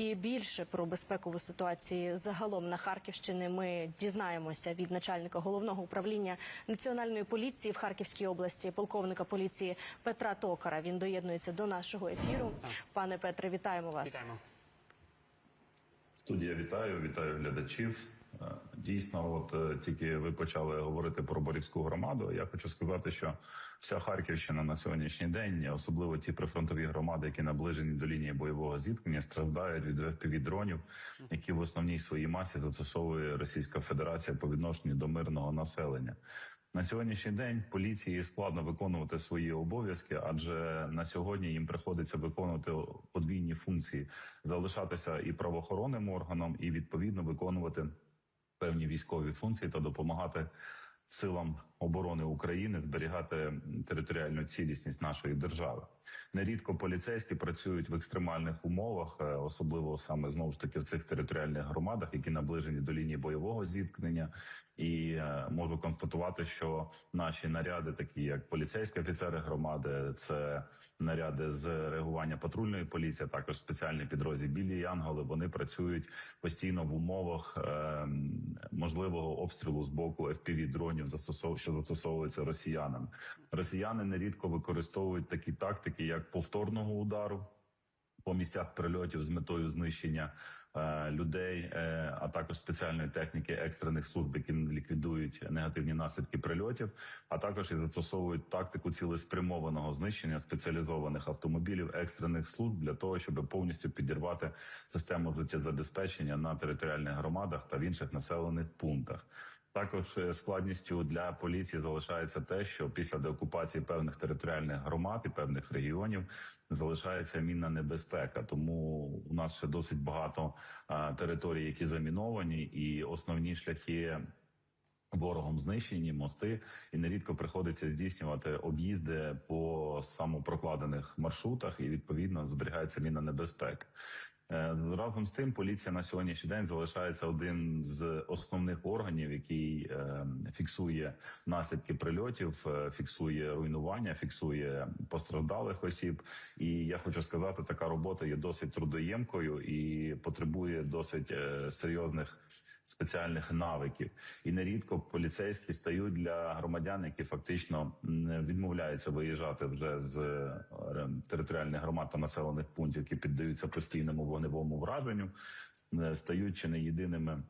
І більше про безпекову ситуацію загалом на Харківщині ми дізнаємося від начальника головного управління національної поліції в Харківській області, полковника поліції Петра Токара. Він доєднується до нашого ефіру. Пане Петре, вітаємо вас. Вітаємо. Студія вітаю, вітаю глядачів. Е, Дійсно, от е, тільки ви почали говорити про Борівську громаду. Я хочу сказати, що вся Харківщина на сьогоднішній день, особливо ті прифронтові громади, які наближені до лінії бойового зіткнення, страждають від fpv дронів, які в основній своїй масі застосовує Російська Федерація по відношенню до мирного населення. На сьогоднішній день поліції складно виконувати свої обов'язки, адже на сьогодні їм приходиться виконувати подвійні функції: залишатися і правоохоронним органом, і відповідно виконувати певні військові функції та допомагати силам оборони України зберігати територіальну цілісність нашої держави. Нерідко поліцейські працюють в екстремальних умовах, е, особливо саме знову ж таки в цих територіальних громадах, які наближені до лінії бойового зіткнення. І е, можу констатувати, що наші наряди, такі як поліцейські офіцери громади, це наряди з реагування патрульної поліції, також спеціальний підрозділ білі Янголи. Вони працюють постійно в умовах е, можливого обстрілу з боку fpv дронів, застосов... що застосовуються росіянами. Росіяни нерідко використовують такі тактики, як повторного удару по місцях прильотів з метою знищення е, людей, е, а також спеціальної техніки екстрених служб, які ліквідують негативні наслідки прильотів, а також і застосовують тактику цілеспрямованого знищення спеціалізованих автомобілів екстрених служб для того, щоб повністю підірвати систему життєзабезпечення на територіальних громадах та в інших населених пунктах. Також е, складністю для поліції залишається те, що після деокупації певних територіальних громад і певних регіонів залишається мінна небезпека. Тому у нас ще досить багато територій, які заміновані, і основні шляхи. Ворогом знищені мости, і нерідко приходиться здійснювати об'їзди по самопрокладених маршрутах, і відповідно зберігається мінна небезпека. Е, Разом з тим, поліція на сьогоднішній день залишається один з основних органів, який е, фіксує наслідки прильотів, е, фіксує руйнування, фіксує постраждалих осіб. І я хочу сказати, така робота є досить трудоємкою і потребує досить серйозних. Спеціальних навиків і нерідко поліцейські стають для громадян, які фактично відмовляються виїжджати вже з е, територіальних громад та населених пунктів, які піддаються постійному вогневому враженню, стають чи не єдиними.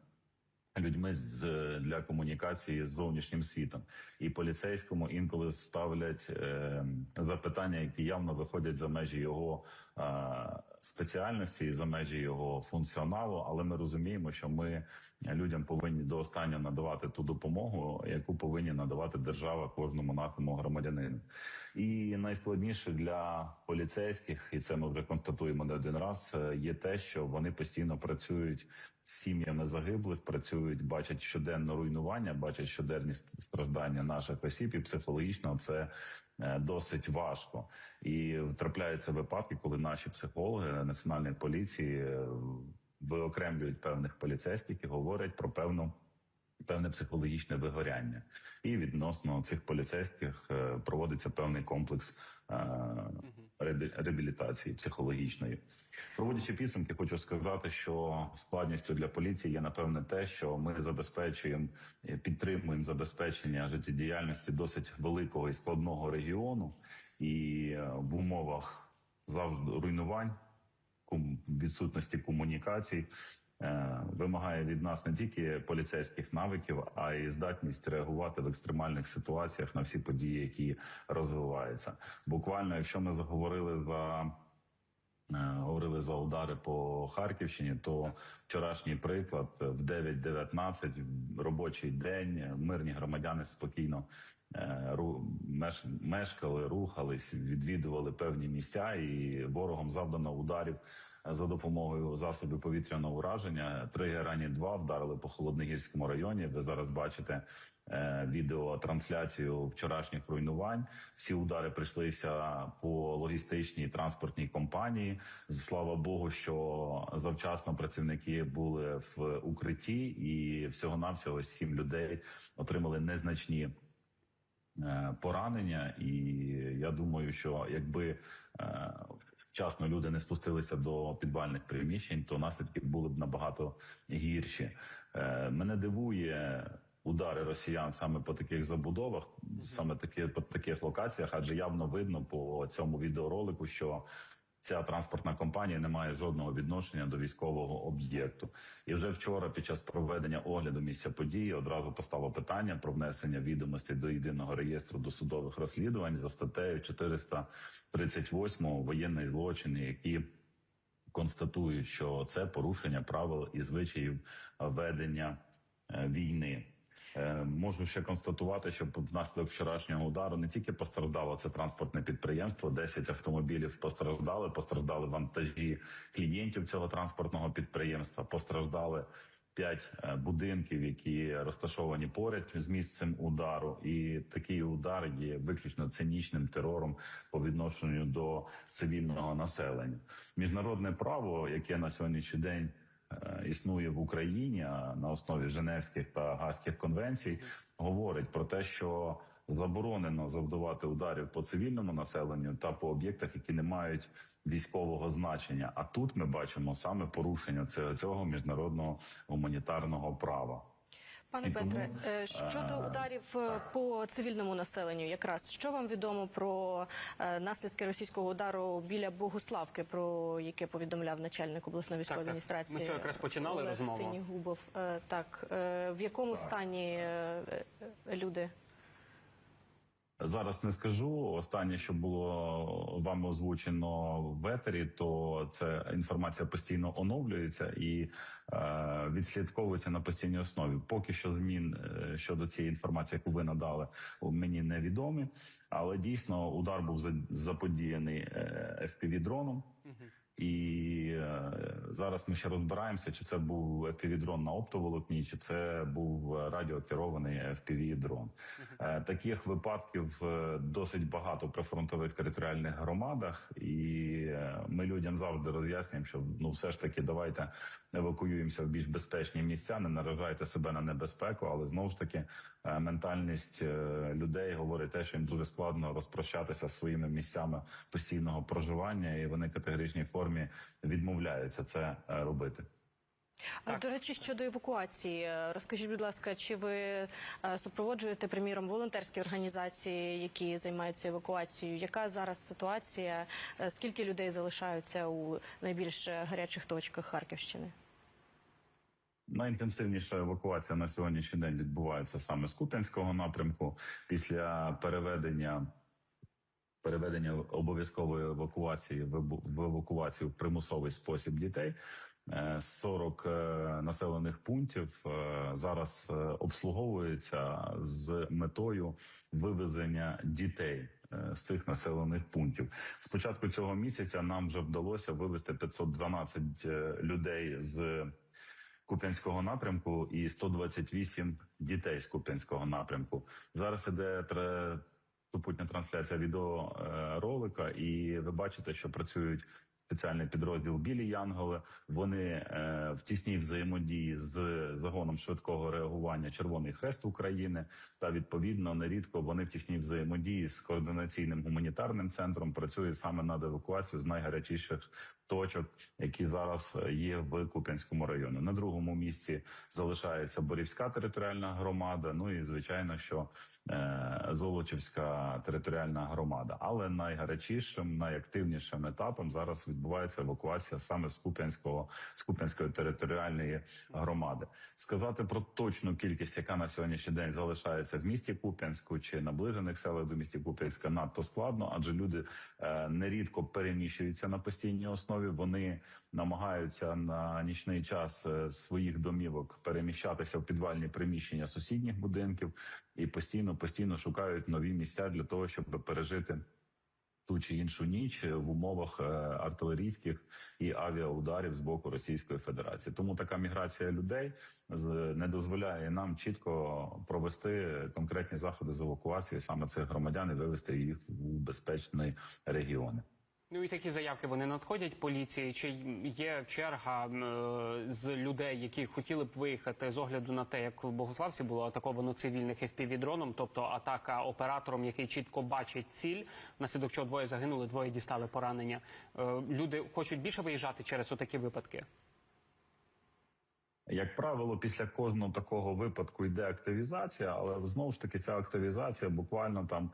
Людьми з для комунікації з зовнішнім світом і поліцейському інколи ставлять е, запитання, які явно виходять за межі його е, спеціальності за межі його функціоналу. Але ми розуміємо, що ми людям повинні до останнього надавати ту допомогу, яку повинні надавати держава кожному нашому громадянину. І найскладніше для поліцейських, і це ми вже констатуємо не один раз. е, Є те, що вони постійно працюють з сім'ями загиблих, працюють, бачать щоденно руйнування, бачать щоденні страждання наших осіб, і психологічно це е, досить важко. І трапляються випадки, коли наші психологи національної поліції е, виокремлюють певних поліцейських і говорять про певну. Певне психологічне вигоряння, і відносно цих поліцейських е, проводиться певний комплекс е, реабілітації психологічної. Проводячи підсумки, хочу сказати, що складністю для поліції є напевне те, що ми забезпечуємо е, підтримуємо забезпечення життєдіяльності досить великого і складного регіону, і в умовах завжди руйнувань відсутності комунікацій. е, Вимагає від нас не тільки поліцейських навиків, а й здатність реагувати в екстремальних ситуаціях на всі події, які розвиваються. Буквально, якщо ми заговорили за е, говорили за удари по Харківщині, то вчорашній приклад в 9.19 робочий день мирні громадяни спокійно мешкали, рухались, відвідували певні місця, і ворогом завдано ударів е, за допомогою засобів повітряного ураження. Три герані 2 вдарили по холодногірському районі. Ви зараз бачите е, відеотрансляцію вчорашніх руйнувань. Всі удари прийшлися по логістичній транспортній компанії. Слава Богу, що завчасно працівники були в укритті, і всього навсього сім людей отримали незначні. Е, Поранення, і я думаю, що якби е, вчасно люди не спустилися до підвальних приміщень, то наслідки були б набагато гірші. Е, Мене дивує удари росіян саме по таких забудовах, саме такі по таких локаціях, адже явно видно по цьому відеоролику, що ця транспортна компанія не має жодного відношення до військового об'єкту. І вже вчора, під час проведення огляду місця події, одразу постало питання про внесення відомостей до єдиного реєстру досудових розслідувань за статтею 438 воєнний злочин, які констатують, що це порушення правил і звичаїв ведення е, війни. Е, Можу ще констатувати, що внаслідок вчорашнього удару не тільки постраждало це транспортне підприємство, 10 автомобілів постраждали, постраждали вантажі клієнтів цього транспортного підприємства, постраждали п'ять е, будинків, які розташовані поряд з місцем удару, і такий удар є виключно цинічним терором по відношенню до цивільного населення. Міжнародне право, яке на сьогоднішній день існує в Україні на основі Женевських та Гаських конвенцій, говорить про те, що заборонено завдавати ударів по цивільному населенню та по об'єктах, які не мають військового значення. А тут ми бачимо саме порушення цього міжнародного гуманітарного права. Пане І Петре, е, щодо е, ударів е, по цивільному населенню, якраз що вам відомо про наслідки російського удару біля Богуславки, про яке повідомляв начальник обласної військової так. адміністрації? Ми що якраз починали розмову. Синігубов. Так в якому стані е, е, люди? Зараз не скажу. Останнє, що було вам озвучено в етері, то це інформація постійно оновлюється і е, відслідковується на постійній основі. Поки що змін е, щодо цієї інформації, яку ви надали, мені невідомі. Але дійсно удар був за- заподіяний е, fpv дроном І е, зараз ми ще розбираємося, чи це був FPV-дрон на оптоволокні, чи це був радіокерований FPV-дрон. Е, Таких випадків е, досить багато в прифронтових територіальних громадах, і ми людям завжди роз'яснюємо, що ну все ж таки давайте евакуюємося в більш безпечні місця, не наражайте себе на небезпеку, але знову ж таки ментальність людей говорить те, що їм дуже складно розпрощатися з своїми місцями постійного проживання, і вони в категоричній формі відмовляються це е, робити. А, До речі, щодо евакуації, е, розкажіть, будь ласка, чи ви е, супроводжуєте, приміром, волонтерські організації, які займаються евакуацією? Яка зараз ситуація? Скільки людей залишаються у найбільш гарячих точках Харківщини? Найінтенсивніша евакуація на сьогоднішній день відбувається саме з Куп'янського напрямку після переведення. Переведення обов'язкової евакуації в евакуацію в примусовий спосіб дітей. Е, 40 е, населених пунктів е, зараз е, обслуговується з метою вивезення дітей е, з цих населених пунктів. З початку цього місяця нам вже вдалося вивезти 512 е, людей з Куп'янського напрямку і 128 дітей з Куп'янського напрямку. Зараз іде супутня трансляція відеоролика, і ви бачите, що працюють спеціальний підрозділ Білі Янголи. Вони е, в тісній взаємодії з загоном швидкого реагування Червоний Хрест України та відповідно нерідко вони в тісній взаємодії з координаційним гуманітарним центром працюють саме над евакуацією з найгарячіших точок, які зараз є в Куп'янському районі. На другому місці залишається Борівська територіальна громада. Ну і звичайно, що е, Золочівська територіальна громада. Але найгарячішим, найактивнішим етапом зараз відбувається евакуація саме з Куп'янського з Куп'янської територіальної громади. Сказати про точну кількість, яка на сьогоднішній день залишається в місті Куп'янську чи наближених селах до місті Куп'янська, надто складно, адже люди е, нерідко переміщуються на постійній основі. Вони намагаються на нічний час е, своїх домівок переміщатися в підвальні приміщення сусідніх будинків і постійно постійно шукають нові місця для того, щоб пережити ту чи іншу ніч в умовах е, артилерійських і авіаударів з боку Російської Федерації. Тому така міграція людей не дозволяє нам чітко провести конкретні заходи з евакуації саме цих громадян і вивести їх у безпечні регіони. Ну і такі заявки вони надходять поліції. Чи є черга е, з людей, які хотіли б виїхати з огляду на те, як в Богославці було атаковано цивільних FPV-дроном, тобто атака оператором, який чітко бачить ціль, внаслідок чого двоє загинули, двоє дістали поранення. Е, Люди хочуть більше виїжджати через отакі випадки. Як правило, після кожного такого випадку йде активізація, але знову ж таки ця активізація буквально там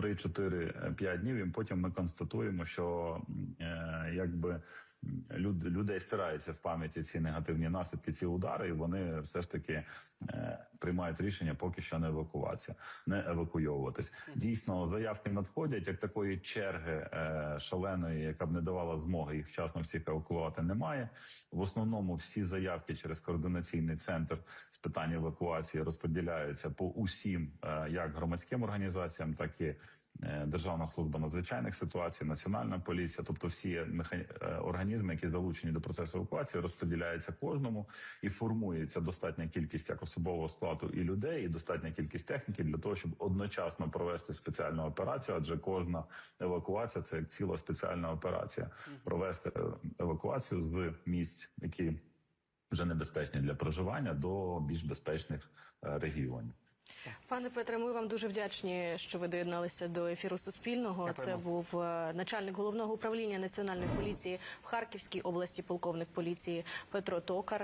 3-4-5 днів, і потім ми констатуємо, що е, якби люд, людей стираються в пам'яті ці негативні наслідки, ці удари, і вони все ж таки е, приймають рішення поки що не евакуватися, не евакуйовуватись. Дійсно, заявки надходять, як такої черги е, шаленої, яка б не давала змоги їх вчасно всіх евакувати, немає. В основному всі заявки через координаційний центр з питань евакуації розподіляються по усім, е, як громадським організаціям, так і Державна служба надзвичайних ситуацій, Національна поліція, тобто всі меха- е, організми, які залучені до процесу евакуації, розподіляються кожному і формується достатня кількість як особового складу і людей, і достатня кількість техніки для того, щоб одночасно провести спеціальну операцію, адже кожна евакуація це як ціла спеціальна операція. Провести е, евакуацію з місць, які вже небезпечні для проживання, до більш безпечних е, регіонів. Пане Петре, ми вам дуже вдячні, що ви доєдналися до ефіру Суспільного. Дякуємо. Це був е, начальник головного управління національної поліції в Харківській області, полковник поліції Петро Токар.